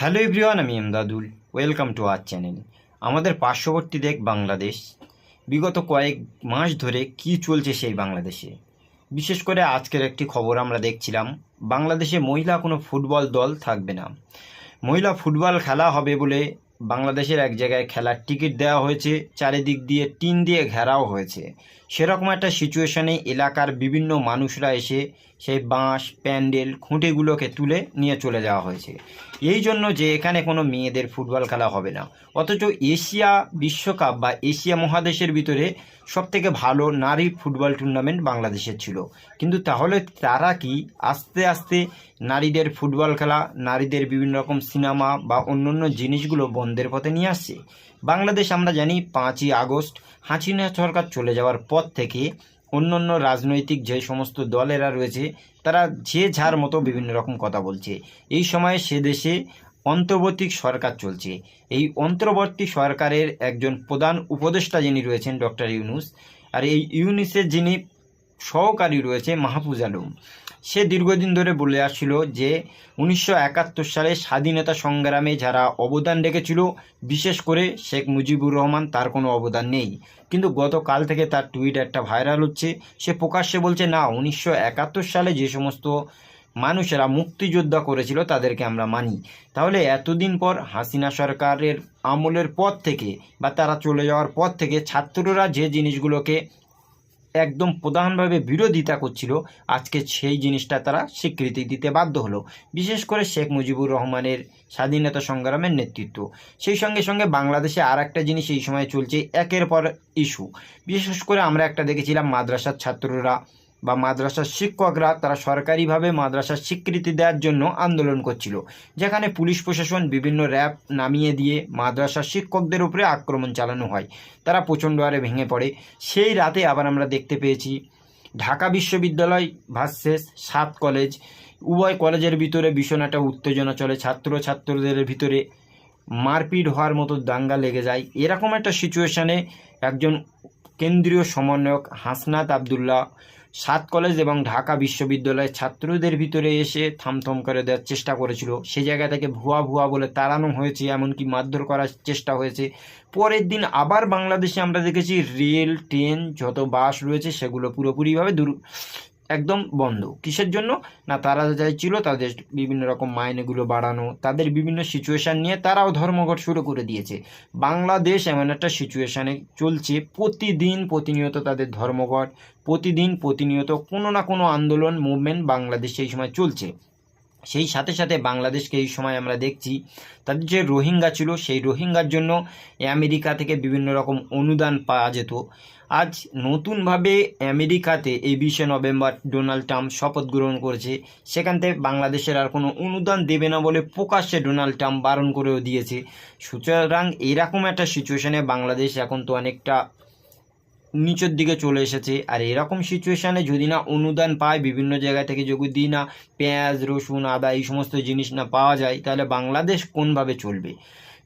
Hello everyone আমি Emdadul welcome to our channel আমাদের পার্শ্ববর্তী দেখ বাংলাদেশ। বিগত কয়েক মাস ধরে কি চলছে সেই বাংলাদেশে? বিশেষ করে আজকের একটি খবর আমরা দেখছিলাম, বাংলাদেশে মহিলা কোনো ফুটবল দল থাকবে না। মহিলা ফুটবল খেলা হবে বলে বাংলাদেশের এক জায়গায় খেলার টিকিট দেওয়া হয়েছে, চারিদিক দিয়ে টিন দিয়ে ঘেরাও হয়েছে। সেরকম একটা সিচুয়েশনে এলাকার বিভিন্ন মানুষরা এসে সেই বাঁশ, প্যান্ডেল, খুঁটিগুলোকে তুলে নিয়ে চলে যাওয়া হয়েছে। এই জন্য যে এখানে কোনো মেয়েদের ফুটবল খেলা হবে না। অথচ এশিয়া বিশ্বকাপ বা এশিয়া মহাদেশের ভিতরে সবথেকে ভালো নারী ফুটবল টুর্নামেন্ট বাংলাদেশের ছিল। কিন্তু তাহলে তারা কি আস্তে আস্তে নারীদের ফুটবল খেলা, নারীদের বিভিন্ন রকম সিনেমা বা অন্যান্য জিনিসগুলো বন্ধের পথে নিয়ে আসছে? বাংলাদেশ আমরা জানি পাঁচই আগস্ট, হাসিনা সরকার চলে যাওয়ার পর থেকে অন্যান্য রাজনৈতিক যে সমস্ত দলেরা রয়েছে, তারা যে যার মতো বিভিন্ন রকম কথা বলছে। এই সময়ে সে দেশে অন্তর্বর্তী সরকার চলছে। এই অন্তর্বর্তী সরকারের একজন প্রধান উপদেষ্টা যিনি রয়েছেন, ডক্টর ইউনুস, আর এই ইউনুসের যিনি সহকারী রয়েছে মাহফুজ আলম। সে দীর্ঘদিন ধরে বলে আসছিল যে, উনিশশো একাত্তর সালে স্বাধীনতা সংগ্রামে যারা অবদান রেখেছিল, বিশেষ করে শেখ মুজিবুর রহমান, তার কোনো অবদান নেই। কিন্তু গতকাল থেকে তার টুইট একটা ভাইরাল হচ্ছে। সে প্রকাশ্যে বলছে, না, উনিশশো একাত্তর সালে যে সমস্ত মানুষেরা মুক্তিযোদ্ধা করেছিল তাদেরকে আমরা মানি। তাহলে এতদিন পর হাসিনা সরকারের আমলের পর থেকে বা তারা চলে যাওয়ার পর থেকে ছাত্ররা যে জিনিসগুলোকে একদম প্রধানভাবে বিরোধিতা করছিল, আজকে সেই জিনিসটা তারা স্বীকৃতি দিতে বাধ্য হলো। বিশেষ করে শেখ মুজিবুর রহমানের স্বাধীনতা সংগ্রামের নেতৃত্ব। সেই সঙ্গে সঙ্গে বাংলাদেশে আর একটা জিনিস এই সময় চলছে, একের পর ইস্যু। বিশেষ করে আমরা একটা দেখেছিলাম, মাদ্রাসার ছাত্ররা বা মাদ্রাসার শিক্ষকরা তারা সরকারিভাবে মাদ্রাসার স্বীকৃতি দেওয়ার জন্য আন্দোলন করছিল, যেখানে পুলিশ প্রশাসন বিভিন্ন র্যাব নামিয়ে দিয়ে মাদ্রাসার শিক্ষকদের উপরে আক্রমণ চালানো হয়। তারা প্রচণ্ড হারে ভেঙে পড়ে। সেই রাতে আবার আমরা দেখতে পেয়েছি, ঢাকা বিশ্ববিদ্যালয় ভার্সেস সাত কলেজ, উভয় কলেজের ভিতরে ভীষণ একটা উত্তেজনা চলে। ছাত্র ছাত্রদের ভিতরে মারপিট হওয়ার মতো দাঙ্গা লেগে যায়। এরকম একটা সিচুয়েশানে একজন কেন্দ্রীয় সমন্বয়ক হাসনাত আবদুল্লাহ সাত কলেজ এবং ঢাকা বিশ্ববিদ্যালয়ের ছাত্রদের ভিতরে এসে থামথম করে দেওয়ার চেষ্টা করেছিল। সে জায়গা থেকে ভুয়া ভুয়া বলে তাড়ানো হয়েছে, এমনকি মারধর করার চেষ্টা হয়েছে। পরের দিন আবার বাংলাদেশে আমরা দেখেছি রেল, ট্রেন, যত বাস রয়েছে সেগুলো পুরোপুরিভাবে দূর একদম বন্ধ। কিসের জন্য? না, তারা চাইছিল তাদের বিভিন্ন রকম মাইনেগুলো বাড়ানো, তাদের বিভিন্ন সিচুয়েশান নিয়ে তারাও ধর্মঘট শুরু করে দিয়েছে। বাংলাদেশ এমন একটা সিচুয়েশানে চলছে, প্রতিদিন প্রতিনিয়ত তাদের ধর্মঘট, প্রতিদিন প্রতিনিয়ত কোনো না কোনো আন্দোলন মুভমেন্ট বাংলাদেশে এই সময় চলছে। সেই সাথে সাথে বাংলাদেশকে এই সময় আমরা দেখছি, তাদের যে রোহিঙ্গা ছিল, সেই রোহিঙ্গার জন্য আমেরিকা থেকে বিভিন্ন রকম অনুদান পাওয়া যেত। আজ নতুনভাবে আমেরিকাতে এই বিশে নভেম্বর ডোনাল্ড ট্রাম্প শপথ গ্রহণ করেছে। সেখান থেকে বাংলাদেশের আর কোনো অনুদান দেবে না বলে প্রকাশ্যে ডোনাল্ড ট্রাম্প বারণ করেও দিয়েছে। সুতরাং এরকম একটা সিচুয়েশনে বাংলাদেশ এখন তো অনেকটা নিচের দিকে চলে এসেছে। আর এরকম সিচুয়েশানে যদি না অনুদান পায়, বিভিন্ন জায়গা থেকে যদি না পেঁয়াজ, রসুন, আদা, এই সমস্ত জিনিস না পাওয়া যায়, তাহলে বাংলাদেশ কোনভাবে চলবে?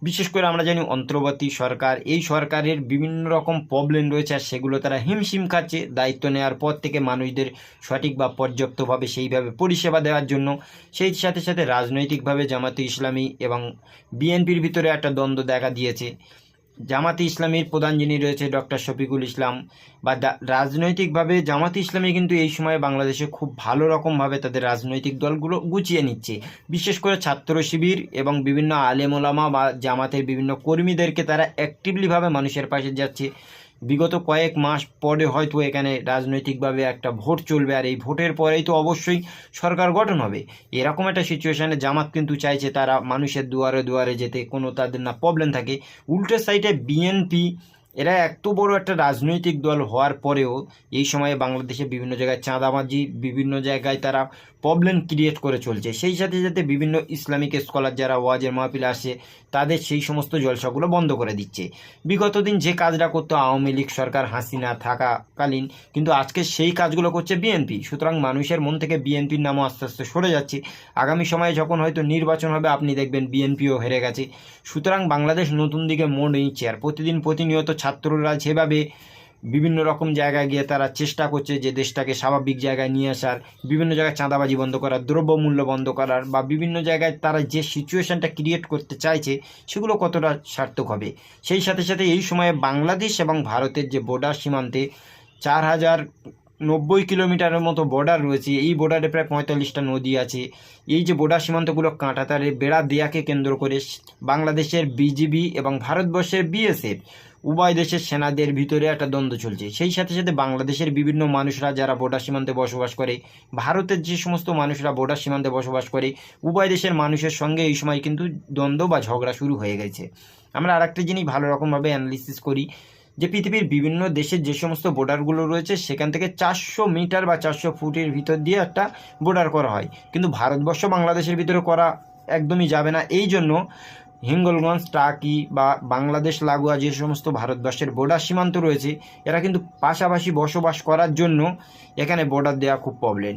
বিশেষ করে আমরা জানি অন্তর্বর্তী সরকার, এই সরকারের বিভিন্ন রকম প্রবলেম রয়েছে আর সেগুলো তারা হিমশিম খাচ্ছে। দায়িত্ব নেওয়ার পর থেকে মানুষদের সঠিক বা পর্যাপ্তভাবে সেইভাবে পরিষেবা দেওয়ার জন্য। সেই সাথে সাথে রাজনৈতিকভাবে জামাতে ইসলামী এবং বিএনপির ভিতরে একটা দ্বন্দ্ব দেখা দিয়েছে। জামাতে ইসলামের প্রধান যিনি রয়েছে ডক্টর শফিকুল ইসলাম বা রাজনৈতিকভাবে জামাতি ইসলামী কিন্তু এই সময়ে বাংলাদেশে খুব ভালো রকমভাবে তাদের রাজনৈতিক দলগুলো গুছিয়ে নিচ্ছে। বিশেষ করে ছাত্র শিবির এবং বিভিন্ন আলেমোলামা বা জামাতের বিভিন্ন কর্মীদেরকে তারা অ্যাক্টিভলিভাবে মানুষের পাশে যাচ্ছে। বিগত কয়েক মাস পরে হয়তো এখানে রাজনৈতিকভাবে একটা ভোট চলবে আর এই ভোটের পরেই তো অবশ্যই সরকার গঠন হবে। এরকম একটা সিচুয়েশানে জামাত কিন্তু চাইছে তারা মানুষের দুয়ারে দুয়ারে যেতে, কোনো তাদের না প্রবলেম থাকে। উল্টো সাইডে বিএনপি এরা এত বড় একটা রাজনৈতিক দল হওয়ার পরেও এই সময়ে বাংলাদেশে বিভিন্ন জায়গায় চাঁদাবাজি, বিভিন্ন জায়গায় তারা প্রবলেম ক্রিয়েট করে চলছে। সেই সাথে সাথে বিভিন্ন ইসলামিক স্কলার যারা ওয়াজের মাহফিল আসে, তাদের সেই সমস্ত জলসাগুলো বন্ধ করে দিচ্ছে। বিগত দিন যে কাজটা করতো আওয়ামী লীগ সরকার হাসিনা থাকাকালীন, কিন্তু আজকে সেই কাজগুলো করছে বিএনপি সুতরাং মানুষের মন থেকে বিএনপির নামও আস্তে আস্তে সরে যাচ্ছে। আগামী সময়ে যখন হয়তো নির্বাচন হবে, আপনি দেখবেন বিএনপিও হেরে গেছে। সুতরাং বাংলাদেশ নতুন দিকে মোড় নিচ্ছে। আর প্রতিদিন প্রতিনিয়ত ছাত্ররা যেভাবে বিভিন্ন রকম জায়গায় গিয়ে তারা চেষ্টা করছে যে দেশটাকে স্বাভাবিক জায়গায় নিয়ে আসার, বিভিন্ন জায়গায় চাঁদাবাজি বন্ধ করার, দ্রব্যমূল্য বন্ধ করার বা বিভিন্ন জায়গায় তারা যে সিচুয়েশনটা ক্রিয়েট করতে চাইছে, সেগুলো কতটা সার্থক হবে? সেই সাথে সাথে এই সময়ে বাংলাদেশ এবং ভারতের যে বর্ডার সীমান্তে চার হাজার নব্বই কিলোমিটারের মতো বর্ডার রয়েছে, এই বর্ডারে প্রায় পঁয়তাল্লিশটা নদী আছে। এই যে বর্ডার সীমান্তগুলো কাঁটাতারে বেড়া দেয়াকে কেন্দ্র করে বাংলাদেশের বিজিবি এবং ভারতবর্ষের বিএসএফ উভয় দেশের সেনাদের ভিতরে একটা দ্বন্দ্ব চলছে। সেই সাথে সাথে বাংলাদেশের বিভিন্ন মানুষরা যারা বর্ডার সীমান্তে বসবাস করে, ভারতের যে সমস্ত মানুষরা বর্ডার সীমান্তে বসবাস করে, উভয় দেশের মানুষের সঙ্গে এই সময় কিন্তু দ্বন্দ্ব বা ঝগড়া শুরু হয়ে গেছে। আমরা আরেকটা জিনিস ভালো রকমভাবে অ্যানালিসিস করি, যে পৃথিবীর বিভিন্ন দেশের যে সমস্ত বর্ডারগুলো রয়েছে, সেখান থেকে চারশো মিটার বা চারশো ফুটের ভিতর দিয়ে একটা বর্ডার করা হয়। কিন্তু ভারতবর্ষ বাংলাদেশের ভিতরে করা একদমই যাবে না। এই জন্য হিঙ্গলগঞ্জ টাকি বা বাংলাদেশ, লাগোয়া যে সমস্ত ভারতবর্ষের বর্ডার সীমান্ত রয়েছে, এরা কিন্তু পাশাপাশি বসবাস করার জন্য এখানে বর্ডার দেওয়া খুব প্রবলেম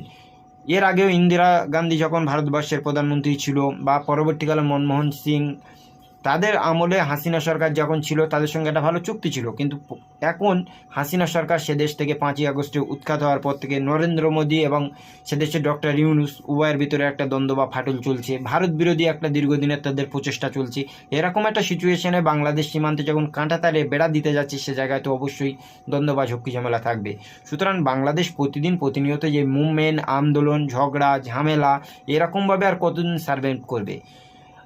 এর আগেও ইন্দিরা গান্ধী যখন ভারতবর্ষের প্রধানমন্ত্রী ছিল বা পরবর্তীকালে মনমোহন সিং তাদের আমলে হাসিনা সরকার যখন ছিল, তাদের সঙ্গে একটা ভালো চুক্তি ছিল। কিন্তু এখন হাসিনা সরকার সে দেশ থেকে পাঁচই আগস্টে উৎখাত হওয়ার পর থেকে নরেন্দ্র মোদী এবং সে দেশের ডক্টর ইউনুস, উভয়ের ভিতরে একটা দ্বন্দ্ব বা ফাটল চলছে। ভারত বিরোধী একটা দীর্ঘদিনের তাদের প্রচেষ্টা চলছে। এরকম একটা সিচুয়েশনে বাংলাদেশ সীমান্তে যখন কাঁটাতারে বেড়া দিতে যাচ্ছে সে জায়গায় তো অবশ্যই দ্বন্দ্ব বা ঝক্কি ঝামেলা থাকবে। সুতরাং বাংলাদেশ প্রতিদিন প্রতিনিয়ত যে মুভমেন্ট, আন্দোলন, ঝগড়া, ঝামেলা, এরকমভাবে আর কতদিন সার্ভেন্ট করবে?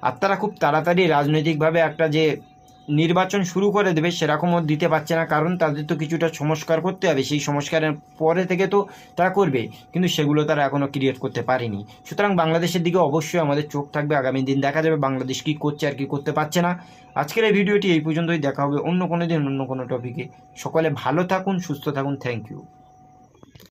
আর তারা খুব তাড়াতাড়ি রাজনৈতিকভাবে একটা যে নির্বাচন শুরু করে দেবে সেরকমও দিতে পারছে না, কারণ তাদের তো কিছুটা সংস্কার করতে হবে, সেই সংস্কারের পরে থেকে তো তারা করবে, কিন্তু সেগুলো তারা এখনও ক্রিয়েট করতে পারেনি। সুতরাং বাংলাদেশের দিকে অবশ্যই আমাদের চোখ থাকবে, আগামী দিন দেখা যাবে বাংলাদেশ কী করছে আর কি করতে পারছে না। আজকের এই ভিডিওটি এই পর্যন্তই, দেখা হবে অন্য কোনো দিন অন্য কোনো টপিকে সকলে ভালো থাকুন, সুস্থ থাকুন থ্যাংক ইউ